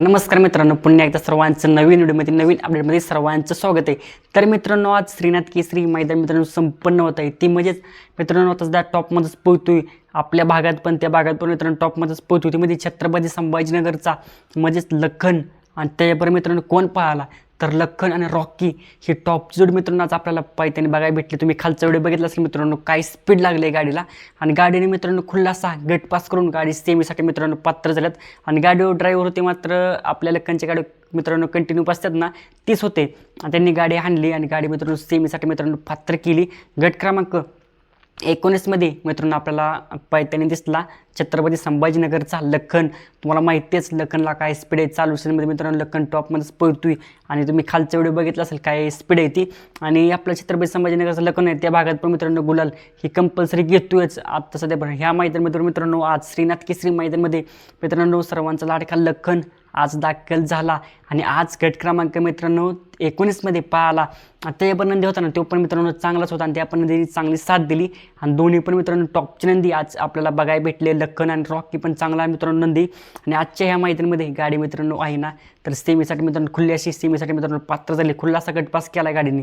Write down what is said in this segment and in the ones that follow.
नमस्कार मित्रांनो पुन्हा एकदा सर्वांचं नवीन व्हिडिओमध्ये नवीन अपडेटमध्ये सर्वांचं स्वागत आहे. तर मित्रांनो आज श्रीनाथ केसरी मैदान मित्रांनो संपन्न होत आहे. ती म्हणजेच मित्रांनो आता सध्या टॉपमध्येच पोहतोय आपल्या भागात पण त्या भागात पण मित्रांनो टॉपमध्येच पोहतोय ती म्हणजे छत्रपती संभाजीनगरचा म्हणजेच लखन. आणि त्याच्याबरोबर मित्रांनो कोण पाहिला तर लखन आणि रॉकी हे टॉप जोड मित्रांनो आज आपल्याला पायथ्याने बघायला भेटले. तुम्ही खालचा व्हिडिओ बघितला असेल मित्रांनो काय स्पीड लागली आहे गाडीला. आणि गाडीने मित्रांनो खुल्लासा गट पास करून गाडी सेमीसाठी मित्रांनो पात्र झाल्यात. आणि गाडीवर ड्रायव्हर होते मात्र आपल्या लखनच्या गाडी मित्रांनो कंटिन्यू असतात ना तीच होते. आणि त्यांनी गाडी आणली आणि गाडी मित्रांनो सेमीसाठी मित्रांनो पात्र केली. गट क्रमांक एकोणीसमध्ये मित्रांनो आपल्याला पायथ्याने दिसला. छत्रपती संभाजीनगरचा लखन. तुम्हाला माहितीच लखनला काय स्पीड आहे. चालू सीनमध्ये मित्रांनो लखन टॉपमध्येच पळतोय. आणि तुम्ही खालचा व्हिडिओ बघितला असेल काय स्पीड आहे ती. आणि आपल्या छत्रपती संभाजीनगरचं लखन आहे त्या भागात पण मित्रांनो गुलाल ही कंपल्सरी घेतोयच आता सध्या पण. ह्या मैदानमध्ये मित्रांनो आज श्रीनाथ केसरी मैदानमध्ये मित्रांनो सर्वांचा लाडका लखन. आज दाखल झाला आणि आज गट क्रमांक मित्रांनो एकोणीसमध्ये पाहिला. आणि ते पण नंदी होता ना तो पण मित्रांनो चांगलाच होता आणि त्या पण नंदीने चांगली साथ दिली. आणि दोन्ही पण मित्रांनो टॉपची नंदी आज आपल्याला बघायला भेटले. लखन आणि रॉकी पण चांगला मित्रांनो नंदी. आणि आजच्या ह्या माहितीमध्ये गाडी मित्रांनो आहे ना तर सेमीसाठी मित्रांनो खुल्ली अशी सेमीसाठी मित्रांनो पात्र झाली. खुल्लासा गटपास केला गाडीने.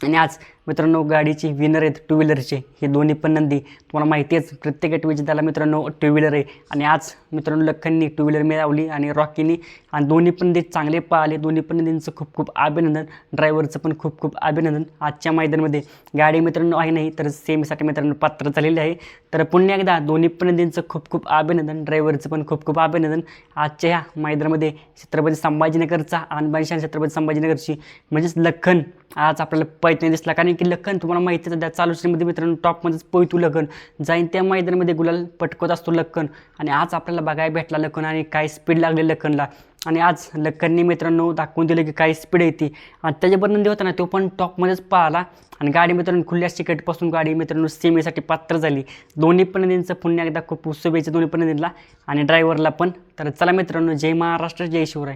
आणि आज मित्रांनो गाडीची विनर आहेत टू व्हीलरचे हे दोन्ही पण नंदी. तुम्हाला माहिती आहे प्रत्येक विजेत्याला मित्रांनो टू व्हीलर आहे. आणि आज मित्रांनो लखननी टू व्हीलर मिळवली आणि रॉकीनी. आणि दोन्ही पण ते चांगले पाहिले. दोन्ही पण नंदींचं खूप खूप अभिनंदन. ड्रायव्हरचं पण खूप खूप अभिनंदन आजच्या मैदानामध्ये. गाडी मित्रांनो आहे नाही तर सेमीसाठी मित्रांनो पात्र झालेली आहे. तर पुन्हा एकदा दोन्ही पण नंदींचं खूप खूप अभिनंदन ड्रायव्हरचं पण खूप खूप अभिनंदन आजच्या ह्या मैदानामध्ये. छत्रपती संभाजीनगरचा आणबाणशान छत्रपती संभाजीनगरची. म्हणजेच लखन आज आपल्याला पैठणी दिसला कारण की लखन तुम्हाला माहिती सध्या चालू श्रीमध्ये मित्रांनो टॉपमध्येच पळतो लखन. जाईन त्या मैदानामध्ये गुलाल पटकवत असतो लखन. आणि आज आपल्याला बघायला भेटला लखन आणि काय स्पीड लागली लखनला. आणि आज लखनने मित्रांनो दाखवून दिलं की काय स्पीड येते आणि त्याच्या बनंदी होता ना तो पण टॉपमध्येच पाहिला. आणि गाडी मित्रांनो खुल्या शिकटपासून गाडी मित्रांनो सेमीसाठी पात्र झाली. दोन्ही पण पुन्हा एकदा खूप शुभेच्छा दोन्ही पण आणि ड्रायव्हरला पण. तर चला मित्रांनो जय महाराष्ट्र जय शिवराय.